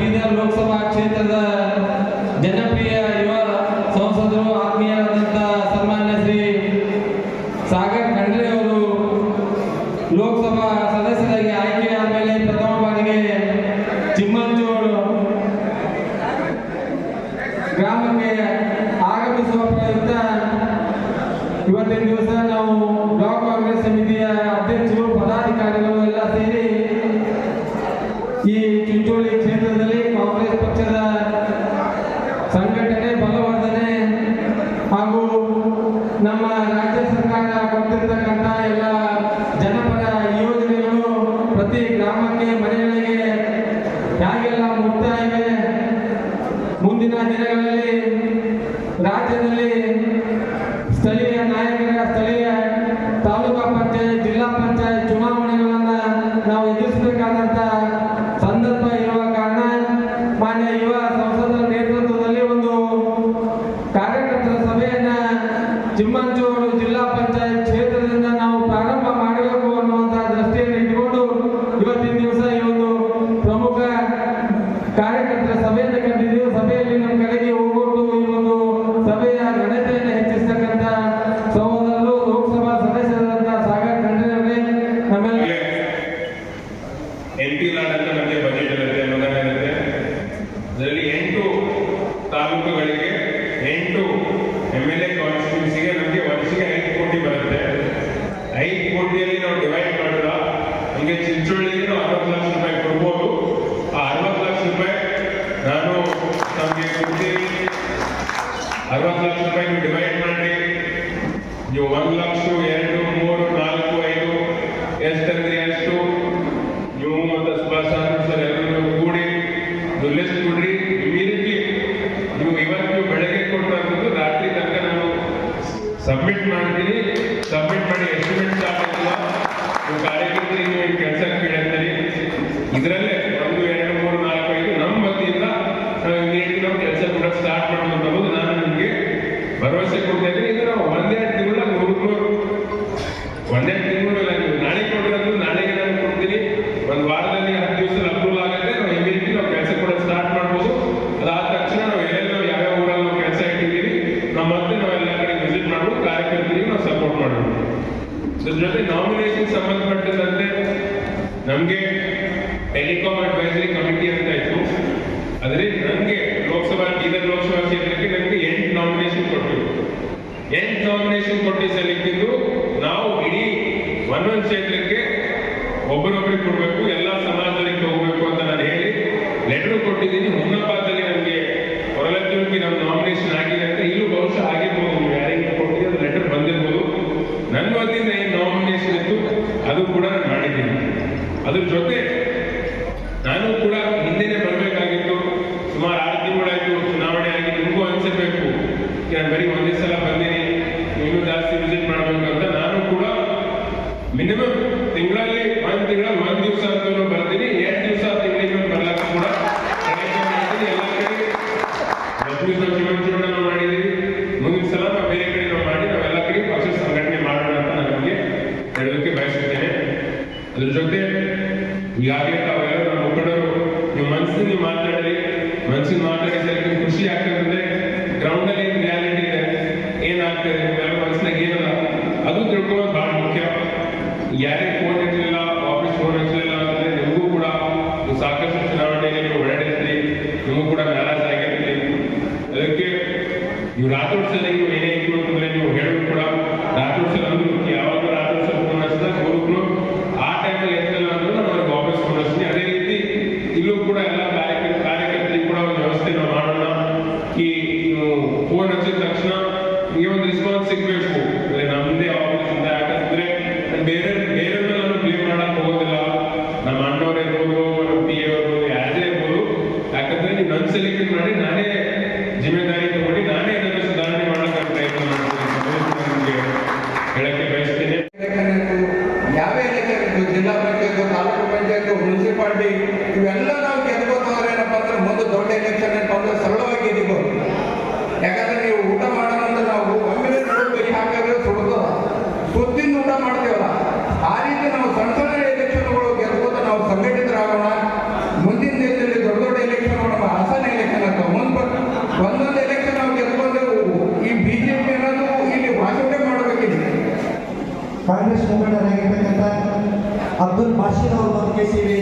ಬೀದರ್ ಲೋಕಸಭಾ ಕ್ಷೇತ್ರದ ಜನಪ್ರಿಯ ಯುವ ಸಂಸದರು ಆತ್ಮೀಯರಾದಂಥ ಸನ್ಮಾನ್ಯ ಶ್ರೀ ಸಾಗರ್ ಖಂಡ್ರೆ ಅವರು ಲೋಕಸಭಾ ಸದಸ್ಯರಾಗಿ ಆಯ್ಕೆಯಾದ ಮೇಲೆ ಪ್ರಥಮ ಬಾರಿಗೆ ಚಿಮ್ಮಂಜೋಡು ಗ್ರಾಮಕ್ಕೆ ಆಗಮಿಸುವ ಪ್ರಯುಕ್ತ ಇವತ್ತಿನ ದಿವಸ ನಾವು मिले ತಾಲೂಕುಗಳಿಗೆ ಎಂಟು ಎಂ ಎಲ್ ಎ ಕಾನ್ಸ್ಟಿಟ್ಯೂನ್ಸಿಗೆ ನಮಗೆ ವರ್ಷಕ್ಕೆ ಐದು ಕೋಟಿ ಬರುತ್ತೆ. ಐದು ಕೋಟಿಯಲ್ಲಿ ನಾವು ಡಿವೈಡ್ ಮಾಡಿದ. ನಮಗೆ ಚಿಂಚೋಳಿಗೆ ನಾವು ಅರವತ್ತು ಲಕ್ಷ ರೂಪಾಯಿ ಕೊಡ್ಬೋದು. ಆ ಅರವತ್ತು ಲಕ್ಷ ರೂಪಾಯಿ ನಾನು ನಮಗೆ ಕೊಡ್ತೀನಿ. ಅರವತ್ತು ಲಕ್ಷ ರೂಪಾಯಿ ನೀವು ಡಿವೈಡ್ ಮಾಡಿ ನೀವು ಒಂದು ಲಕ್ಷ, ಎರಡು, ಮೂರು, ನಾಲ್ಕು, ಐದು ಎಷ್ಟಂದ್ರೆ ಎಷ್ಟು? ನೀವು ಮತ್ತು ಸುಭಾಷ್ ಸರ್ ಎಲ್ಲರೂ ಕೂಡಿ ಲಿಸ್ಟ್ ಕೊಡ್ರಿ. ಇಮಿಡಿಯೇಟ್ಲಿ ನೀವು ಇವತ್ತು ಬೆಳಗ್ಗೆ ಕೊಟ್ಟಂಥದ್ದು ರಾತ್ರಿ ತನಕ ನಾನು ಸಬ್ಮಿಟ್ ಮಾಡ್ತೀನಿ. ಸಬ್ಮಿಟ್ ಮಾಡಿ ಎಸ್ಟಿಮೇಟ್ ಕಾರ್ಯಕರ್ತರಿಗೆ ಕೆಲಸ ಕೇಳ್ತೀರಿ ಇದರಲ್ಲೇ ಒಂದು ಎರಡು ಮೂರು ನಾಲ್ಕು ಐದು ನಮ್ಮ ವತಿಯಿಂದ ನಾವು ಇಮಿಡಿಯೇಟ್ಲಿ ನಾವು ಕೆಲಸ ಕೂಡ ಸ್ಟಾರ್ಟ್ ಮಾಡೋದು ಅನ್ನೋದು ನಾನು ನಿಮಗೆ ಭರವಸೆ ಕೊಡ್ತಾ ಇದ್ದೀನಿ ಇದು ನಾವು ಒಂದೆರಡು ತಿಂಗಳ ನೂರು ನೂರು ಒಂದೆರಡು ತಿಂಗಳು ಇಲ್ಲ ನೀವು ನಾಳೆ ಕೊಟ್ಟಿರೋದು ನಾಳೆಗೆ ನಾನು ಕೊಡ್ತೀನಿ ಒಂದು ವಾರದಲ್ಲಿ ಹತ್ತು ದಿವಸ ಅಪ್ರೂವಲ್ ಆಗುತ್ತೆ ನಾವು ಇಮಿಡಿಯೇಟ್ಲಿ ನಾವು ಕೆಲಸ ಕೂಡ ಸ್ಟಾರ್ಟ್ ಮಾಡ್ಬೋದು ಅದಾದ ತಕ್ಷಣ ನಾವು ಎಲ್ಲೆಲ್ಲೋ ಯಾವ್ಯಾವ ಊರಲ್ಲಿ ನಾವು ಕೆಲಸ ಇಟ್ಟಿದ್ದೀವಿ ನಾವು ಮತ್ತೆ ನಾವು ಎಲ್ಲ ಕಡೆ ವಿಸಿಟ್ ಮಾಡ್ಬೋದು ಕಾರ್ಯಕರ್ತರಿಗೆ ನಾವು ಸಪೋರ್ಟ್ ಮಾಡ್ಬೋದು ಅದ್ರ ಜೊತೆ ನಾಮಿನೇಷನ್ ಸಂಬಂಧಪಟ್ಟಂತೆ ನಮಗೆ ಟೆಲಿಕಾಂ ಅಡ್ವೈಸರಿ ಕಮಿಟಿ ಅಂತ ಇತ್ತು. ಅದರಲ್ಲಿ ನನಗೆ ಲೋಕಸಭಾ, ಬೀದರ್ ಲೋಕಸಭಾ ಕ್ಷೇತ್ರಕ್ಕೆ ನನಗೆ ಎಂಟು ನಾಮಿನೇಷನ್ ಕೊಟ್ಟರು ಎಂಟು ನಾಮಿನೇಷನ್ ಕೊಟ್ಟು ಸಲ್ಲಿಸಿದ್ದು ನಾವು ಇಡೀ ಒಂದೊಂದು ಕ್ಷೇತ್ರಕ್ಕೆ ಒಬ್ಬರೊಬ್ಬರಿಗೆ ಕೊಡಬೇಕು ಎಲ್ಲ ಸಮಾಜಕ್ಕೆ ಹೋಗಬೇಕು ಅಂತ ನಾನು ಹೇಳಿ ಲೆಟರ್ ಕೊಟ್ಟಿದ್ದೀನಿ ಹುನ್ನಪಾದಲ್ಲಿ ನನಗೆ ಹೊರಲತ್ತೂರಿಗೆ ನಮ್ಮ ನಾಮಿನೇಷನ್ ಆಗಿದೆ ಅಂತ ಇಲ್ಲೂ ಬಹುಶಃ ಆಗಿರ್ಬೋದು ನೀವು ಯಾರಿಗೆ ಕೊಟ್ಟಿದ್ದೀವಿ ಅದು ಲೆಟರ್ ಬಂದಿರ್ಬೋದು ನನ್ನ ವತಿಯಿಂದ ಏನು ನಾಮಿನೇಷನ್ ಇತ್ತು ಅದು ಕೂಡ ನಾನು ಮಾಡಿದ್ದೀನಿ ಅದ್ರ ಜೊತೆ ನಾನು ಕೂಡ ಹಿಂದೆನೆ ಬರಬೇಕಾಗಿತ್ತು. ಸುಮಾರು ಆರು ತಿಂಗಳಾಯಿತು ಚುನಾವಣೆ ಆಗಿ ನಿಮಗೂ ಅನ್ಸಿರ್ಬೇಕು ನಾನು ಬರೀ ಒಂದೇ ಸಲ ಬಂದೀನಿ, ಇನ್ನೂ ಜಾಸ್ತಿ ವಿಸಿಟ್ ಮಾಡಬೇಕು ಅಂತ ನಾನು ಕೂಡ ಮಿನಿಮಮ್ ತಿಂಗಳಲ್ಲಿ ಒಂದ್ ತಿಂಗಳ ಒಂದ್ ದಿವಸ ಅಂತೂ ಬರ್ತೀನಿ ಎರಡು ದಿವಸ ತಿಂಗಳಿಗೆ ಬರ್ಲಕ್ಕ ಕೂಡ ಪ್ರಯತ್ನ ಮಾಡ್ತೀನಿ ಎಲ್ಲ ಕಡೆ ಲಕ್ಷ್ಮೀ ಶಿವಂಚೂರ್ಣ ನಾವು ಮಾಡಿದೀವಿ ಮುಂದಿನ ಸಲ ನಾವು ಬೇರೆ ಕಡೆ ನಾವು ಮಾಡಿ ನಾವೆಲ್ಲ ಕಡೆ ಪಕ್ಷ ಸಂಘಟನೆ ಮಾಡೋಣ ಅಂತ ನಾನು ನಿಮಗೆ ಹೇಳೋದಕ್ಕೆ ಬಯಸುತ್ತೇನೆ ಅದ್ರ ಜೊತೆ ಈಗಾಗಲೇ ತಾವೆಲ್ಲರೂ ನಮ್ಮ ಮುಖಂಡರು ನೀವು ಮನಸ್ಸಿನ ಮಾತಾಡ್ರಿ ಮನಸ್ಸಿನ ಮಾತಾಡಿದ್ರೆ ಖುಷಿ ಆಗ್ತದೆ. ಗ್ರೌಂಡ್ ಅಲ್ಲಿ ರಿಯಾಲಿಟಿ ಇದೆ. ಏನಾಗ್ತದೆ ನಿಮ್ಮೆಲ್ಲ ಮನಸ್ಸಿನಾಗ ಏನಲ್ಲ ಅದು ತಿಳ್ಕೊಳ್ಳೋದು ಬಹಳ ಮುಖ್ಯ. ಯಾರಿಗೆ ಫೋನ್ ಹಚ್ಚಲಿಲ್ಲ ಆಫೀಸ್ ಫೋನ್ ಹಚ್ಚಲಿಲ್ಲ ಅಂದ್ರೆ ನಿಮಗೂ ಕೂಡ ಸಾಕಷ್ಟು ಚುನಾವಣೆಗೆ ನೀವು ಓಡಾಡಿರ್ತೀರಿ. ನಿಮಗೂ ಕೂಡ ನಾರಾಜ್ ಆಗಿರ್ತೀರಿ. ಅದಕ್ಕೆ ನೀವು ರಾತ್ರಿ ಸಲ ನೀವು ಏನೇ ಬೇಕು ಮುನ್ಸಿಪಾಲ್ಟಿ, ಇವೆಲ್ಲ ನಾವು ಗೆದ್ಕೋತಂದ್ರೆ ಏನಪ್ಪ ಅಂದ್ರೆ ಮುಂದೆ ದೊಡ್ಡ ಎಲೆಕ್ಷನ್ ಬಂದು ಸರಳವಾಗಿ ಗೆದ್ದಿಬೋದು ಯಾಕಂದ್ರೆ ನೀವು ಊಟ ಮಾಡೋದಂದ್ರೆ ನಾವು ಒಮ್ಮೆ ನೋಡ್ಬೇಕು ಹಾಕಿದ್ರೆ ಸುಡೋದು. ಸುತ್ತಿನ ಊಟ ಮಾಡ್ತೇವಲ್ಲ, ಆ ರೀತಿ ನಾವು ಸಣ್ಣ ಸಣ್ಣ ಎಲೆಕ್ಷನ್ಗಳು ಗೆದ್ಕೋತ ನಾವು ಸಂಘಟಿತರಾಗೋಣ. ಮುಂದಿನ ದಿನದಲ್ಲಿ ದೊಡ್ಡ ದೊಡ್ಡ ಎಲೆಕ್ಷನ್ ನಮ್ಮ ಹಾಸನ ಎಲೆಕ್ಷನ್ ಅಂತ ಮುಂದೆ ಒಂದೊಂದು ಎಲೆಕ್ಷನ್ ನಾವು ಗೆದ್ಕೊಂಡೆವು ಈ ಬಿಜೆಪಿ ಅನ್ನೋದು ಇಲ್ಲಿ ಭಾಷಣ ಮಾಡಬೇಕಿದೆ. ಕಾಂಗ್ರೆಸ್ ಮುಖಂಡರಾಗಿರ್ತಕ್ಕಂಥ अब्दुल बाशिर और कैसे